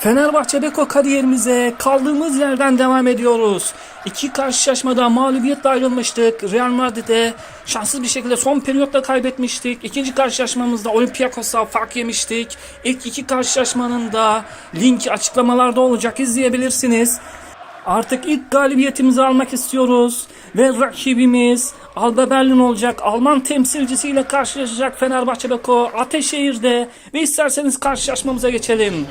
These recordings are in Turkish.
Fenerbahçe Beko kariyerimize kaldığımız yerden devam ediyoruz. İki karşılaşmada mağlubiyetle ayrılmıştık. Real Madrid'e şanssız bir şekilde son periyotta kaybetmiştik. İkinci karşılaşmamızda Olympiakos'a fark yemiştik. İlk iki karşılaşmanın da linki açıklamalarda olacak izleyebilirsiniz. Artık ilk galibiyetimizi almak istiyoruz. Ve rakibimiz Alba Berlin olacak. Alman temsilcisiyle karşılaşacak Fenerbahçe Beko Ateşehir'de. Ve isterseniz karşılaşmamıza geçelim.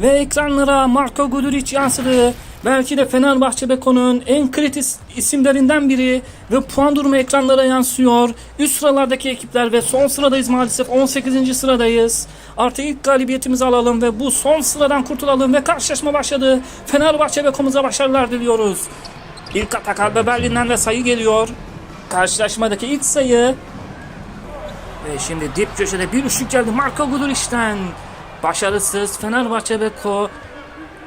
Ve ekranlara Marco Guduric yansıdı. Belki de Fenerbahçe Beko'nun en kritik isimlerinden biri ve puan durumu ekranlara yansıyor. Üst sıralardaki ekipler ve son sıradayız maalesef 18. sıradayız. Artık ilk galibiyetimizi alalım ve bu son sıradan kurtulalım ve karşılaşma başladı. Fenerbahçe Beko'muza başarılar diliyoruz. İlk atak Alba Berlin'den de sayı geliyor. Karşılaşmadaki ilk sayı ve şimdi dip köşede bir üçlük geldi Marco Guduric'ten. Başarısız Fenerbahçe Beko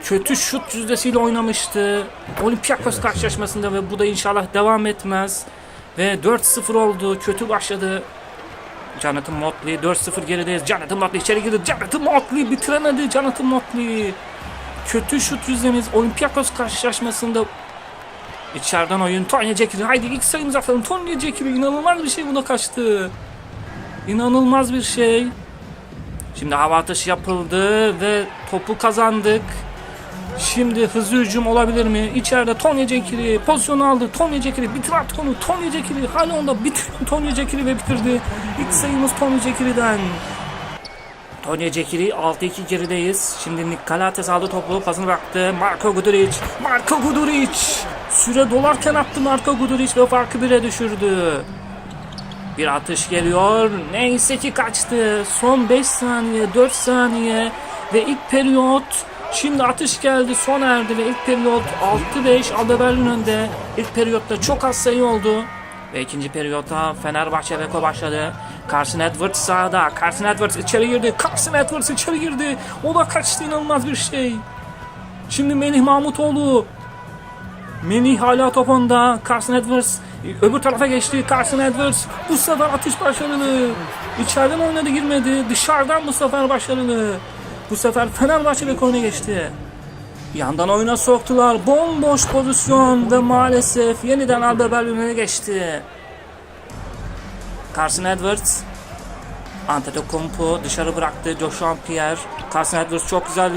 kötü şut yüzdesiyle oynamıştı. Olympiakos karşılaşmasında ve bu da inşallah devam etmez. Ve 4-0 oldu. Kötü başladı. Jonathan Motley 4-0 gerideyiz. Jonathan Motley içeri girdi. Jonathan Motley bitiremedi. Jonathan Motley. Kötü şut yüzdemiz Olympiakos karşılaşmasında içeriden oyun. Tonya Cekiri. Haydi ilk sayımızı atalım. Tonya Cekiri inanılmaz bir şey buna kaçtı. İnanılmaz bir şey. Şimdi hava atışı yapıldı ve topu kazandık. Şimdi hızlı hücum olabilir mi? İçeride Tony Cekiri pozisyonu aldı. Tony Cekiri bitir artık onu. Tony Cekiri hala onda bitir Tony Cekiri ve bitirdi. İlk sayımız Tony Cekiri'den. Tony Cekiri 6-2 gerideyiz. Şimdi Nick Calates aldı topu. Pasını bıraktı. Marco Guduric. Marco Guduric. Süre dolarken attı Marco Guduric ve farkı bire düşürdü. Bir atış geliyor. Neyse ki kaçtı. Son 5 saniye, 4 saniye ve ilk periyot. Şimdi atış geldi, son erdi ve ilk periyot 6-5 Alba Berlin önde. İlk periyotta çok az sayı oldu. Ve ikinci periyotta Fenerbahçe Beko başladı. Carson Edwards sağda. Carson Edwards içeri girdi. Carson Edwards içeri girdi. O da kaçtı inanılmaz bir şey. Şimdi Melih Mahmutoğlu Melih hala top onda. Carson Edwards öbür tarafa geçti. Carson Edwards bu sefer atış başarılı. İçeriden oynadı girmedi. Dışarıdan bu sefer başarılı. Bu sefer Fenerbahçe ve oyuna geçti. Yandan oyuna soktular. Bomboş pozisyon ve maalesef yeniden Alba Berlin'e geçti. Carson Edwards Antetokounmpo dışarı bıraktı. Joshua Pierre. Carson Edwards çok güzel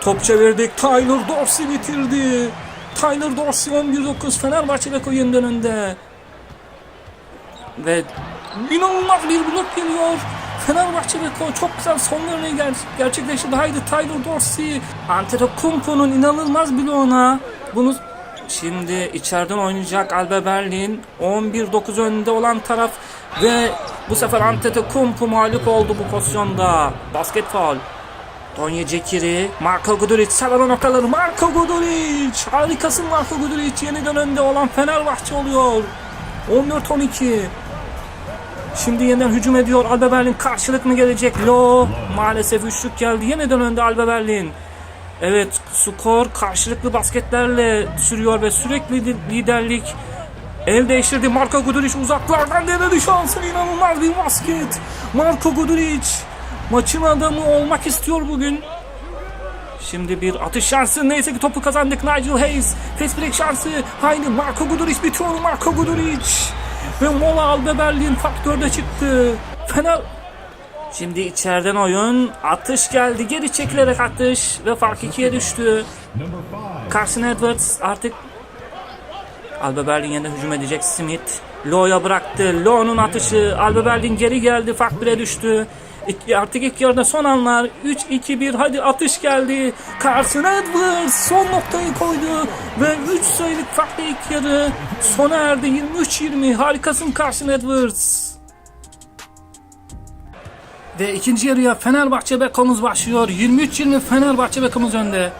top çevirdik. Tyler Dorsey bitirdi. Tyler Dorsey 11-9 Fenerbahçe Beko yeniden önde. Ve inanılmaz bir blok geliyor. Fenerbahçe Beko çok güzel son örneği ger gerçekleştirdi. Haydi Tyler Dorsey. Antetokounmpo'nun inanılmaz bloğuna bunu Şimdi içeriden oynayacak Alba Berlin 11-9 önde olan taraf ve bu sefer Antetokounmpo mağlup oldu bu pozisyonda. Basket foul. Tonya Cekiri, Marco Guduric, sarama noktaları Marco Guduric. Harikasın Marco Guduric. Yeniden önde olan Fenerbahçe oluyor. 14-12. Şimdi yeniden hücum ediyor. Alba Berlin karşılık mı gelecek? Lo. Maalesef üçlük geldi. Yeniden önde Alba Berlin. Evet skor karşılıklı basketlerle sürüyor ve sürekli li- liderlik el değiştirdi. Marco Guduric uzaklardan denedi şansını inanılmaz bir basket. Marco Guduric maçın adamı olmak istiyor bugün. Şimdi bir atış şansı. Neyse ki topu kazandık. Nigel Hayes. Fast break şansı. Haydi Marco Guduric bitiyor. Marco Guduric. Ve Mola Berlin faktörde çıktı. Fener Şimdi içeriden oyun. Atış geldi. Geri çekilerek atış. Ve fark ikiye düştü. Carson Edwards artık Alba Berlin yeniden hücum edecek. Smith Lo'ya bıraktı. Lo'nun atışı. Alba Berlin geri geldi. Fark 1'e düştü. Artık ilk yarıda son anlar. 3-2-1 hadi atış geldi. Carson Edwards son noktayı koydu. Ve 3 sayılık farklı ilk yarı sona erdi. 23-20 harikasın Carson Edwards. Ve ikinci yarıya Fenerbahçe Beko'muz başlıyor. 23-20 Fenerbahçe Beko'muz önde.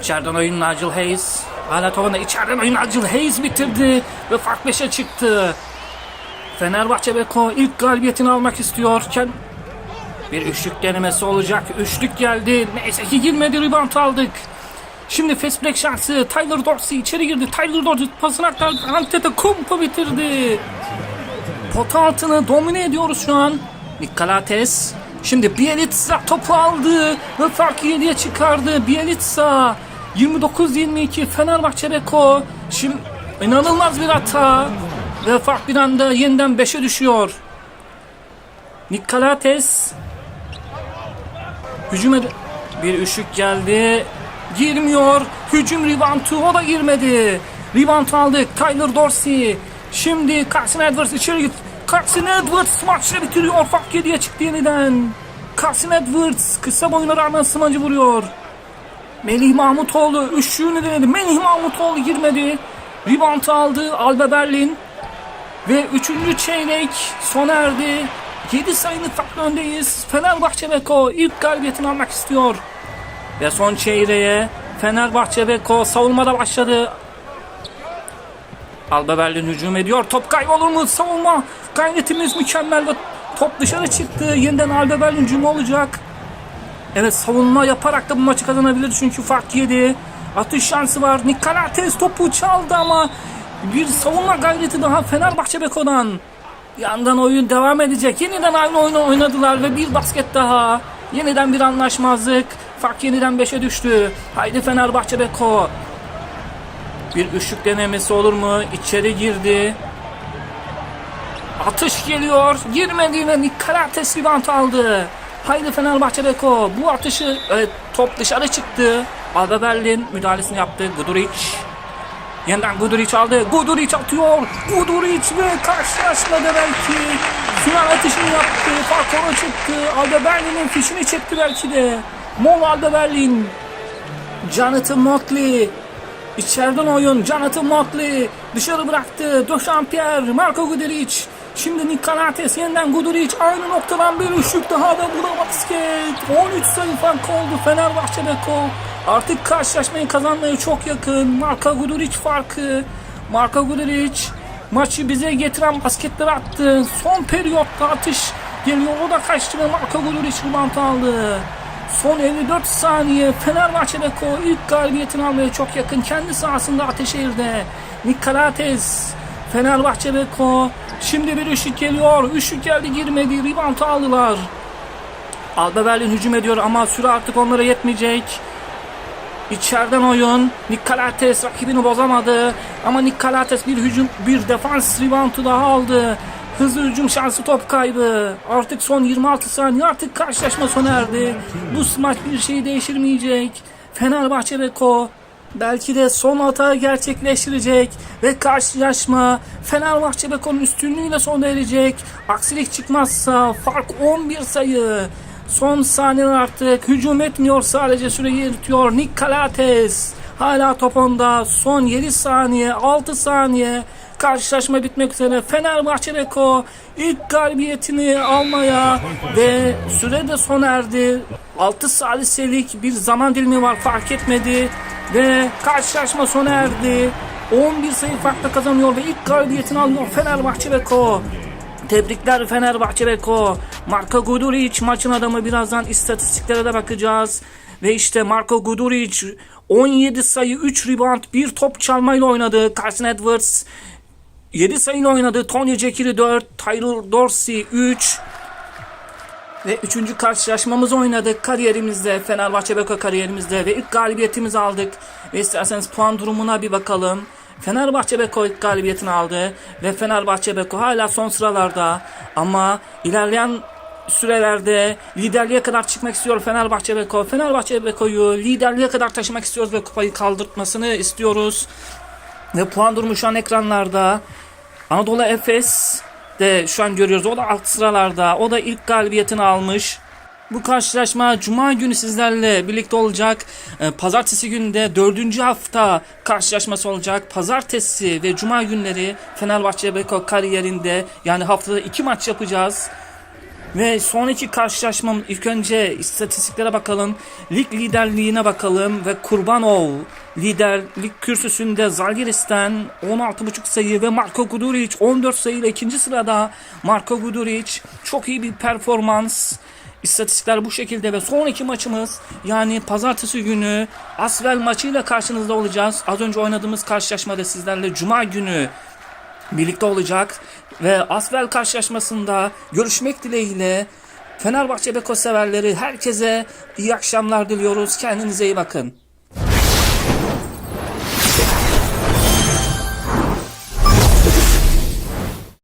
İçeriden oyun Nigel Hayes. Hala topunda içeriden oyun Nigel Hayes bitirdi. Ve fark 5'e çıktı. Fenerbahçe Beko ilk galibiyetini almak istiyorken bir üçlük denemesi olacak. Üçlük geldi. Neyse ki girmedi. Rebound aldık. Şimdi fast break şansı. Tyler Dorsey içeri girdi. Tyler Dorsey pasını aktardı. Antetokounmpo bitirdi. Pota altını domine ediyoruz şu an. Nick Calates. Şimdi Bielitsa topu aldı ve farkı 7'ye çıkardı. Bielitsa 29-22 Fenerbahçe Beko. Şimdi inanılmaz bir hata ve fark bir anda yeniden 5'e düşüyor. Nikolates hücum ed- bir üşük geldi. Girmiyor. Hücum ribantu o da girmedi. Ribant aldık. Tyler Dorsey. Şimdi Carson Edwards içeri git. Carson Edwards maçı bitiriyor. Fark 7'ye çıktı yeniden. Carson Edwards kısa boyuna rağmen smacı vuruyor. Melih Mahmutoğlu üçlüğünü denedi. Melih Mahmutoğlu girmedi. Rebound aldı Alba Berlin. Ve üçüncü çeyrek sona erdi. 7 sayılık farklı öndeyiz. Fenerbahçe Beko ilk galibiyetini almak istiyor. Ve son çeyreğe Fenerbahçe Beko savunmada başladı. Alba Berlin hücum ediyor. Top kaybolur mu? Savunma gayretimiz mükemmel ve top dışarı çıktı. Yeniden Alba Berlin hücumu olacak. Evet savunma yaparak da bu maçı kazanabilir çünkü fark yedi. Atış şansı var. Nikolates topu çaldı ama bir savunma gayreti daha Fenerbahçe Beko'dan. Yandan oyun devam edecek. Yeniden aynı oyunu oynadılar ve bir basket daha. Yeniden bir anlaşmazlık. Fark yeniden 5'e düştü. Haydi Fenerbahçe Beko. Bir üçlük denemesi olur mu? İçeri girdi. Atış geliyor. Girmedi ve Nikolates rebound aldı. Haydi Fenerbahçe Beko. Bu atışı evet, top dışarı çıktı. Alba Berlin müdahalesini yaptı. Guduric. Yeniden Guduric aldı. Guduric atıyor. Guduric ve karşılaşmada belki. Final atışını yaptı. Fark çıktı. Alba Berlin'in fişini çekti belki de. Mol Alba Berlin. Jonathan Motley. İçeriden oyun Jonathan Motley dışarı bıraktı. Döşampierre, Marco Guduric. Şimdi Nikolates yeniden Guduric aynı noktadan bir üçlük daha da bu da basket. 13 sayı fark oldu Fenerbahçe Beko. Artık karşılaşmayı kazanmaya çok yakın. Marco Guduric farkı. Marco Guduric maçı bize getiren basketleri attı. Son periyotta atış geliyor. O da kaçtı ve Marco Guduric rebound aldı. Son 54 saniye Fenerbahçe Beko ilk galibiyetini almaya çok yakın. Kendi sahasında Ateşehir'de. Nikolates Fenerbahçe Beko şimdi bir üçlük geliyor. Üçlük geldi girmedi. Rebound aldılar. Alba Berlin hücum ediyor ama süre artık onlara yetmeyecek. İçeriden oyun. Nikolates rakibini bozamadı. Ama Nikolates bir hücum, bir defans reboundu daha aldı. Hızlı hücum şansı top kaybı. Artık son 26 saniye artık karşılaşma sona erdi. Bu maç bir şey değiştirmeyecek. Fenerbahçe Beko belki de son hata gerçekleştirecek ve karşılaşma Fenerbahçe Beko'nun üstünlüğüyle sona erecek. Aksilik çıkmazsa fark 11 sayı. Son saniyeler artık hücum etmiyor sadece süreyi yırtıyor. Nikolates hala top onda. Son 7 saniye 6 saniye karşılaşma bitmek üzere. Fenerbahçe Beko ilk galibiyetini almaya ve süre de sona erdi. 6 saliselik bir zaman dilimi var fark etmedi ve karşılaşma sona erdi. 11 sayı farkla kazanıyor ve ilk galibiyetini alıyor Fenerbahçe Beko. Tebrikler Fenerbahçe Beko. Marko Guduric maçın adamı birazdan istatistiklere de bakacağız. Ve işte Marko Guduric 17 sayı 3 rebound 1 top çalmayla oynadı. Carson Edwards 7 sayıyla oynadı. Tony Jekiri 4, Tyler Dorsey 3. Ve üçüncü karşılaşmamızı oynadık kariyerimizde. Fenerbahçe Beko kariyerimizde. Ve ilk galibiyetimizi aldık. Ve isterseniz puan durumuna bir bakalım. Fenerbahçe Beko ilk galibiyetini aldı. Ve Fenerbahçe Beko hala son sıralarda. Ama ilerleyen sürelerde liderliğe kadar çıkmak istiyor Fenerbahçe Beko. Fenerbahçe Beko'yu liderliğe kadar taşımak istiyoruz ve kupayı kaldırtmasını istiyoruz. Ve puan durumu şu an ekranlarda. Anadolu Efes de şu an görüyoruz. O da alt sıralarda. O da ilk galibiyetini almış. Bu karşılaşma Cuma günü sizlerle birlikte olacak. Ee, Pazartesi günü de dördüncü hafta karşılaşması olacak. Pazartesi ve Cuma günleri Fenerbahçe Beko kariyerinde yani haftada iki maç yapacağız. Ve sonraki karşılaşmam ilk önce istatistiklere bakalım. Lig liderliğine bakalım ve Kurbanov liderlik kürsüsünde Zalgiris'ten 16.5 sayı ve Marko Guduric 14 sayıyla ikinci sırada. Marko Guduric çok iyi bir performans. İstatistikler bu şekilde ve sonraki maçımız yani pazartesi günü Asvel maçıyla karşınızda olacağız. Az önce oynadığımız karşılaşmada sizlerle cuma günü birlikte olacak ve Asvel karşılaşmasında görüşmek dileğiyle Fenerbahçe Beko severleri herkese iyi akşamlar diliyoruz. Kendinize iyi bakın.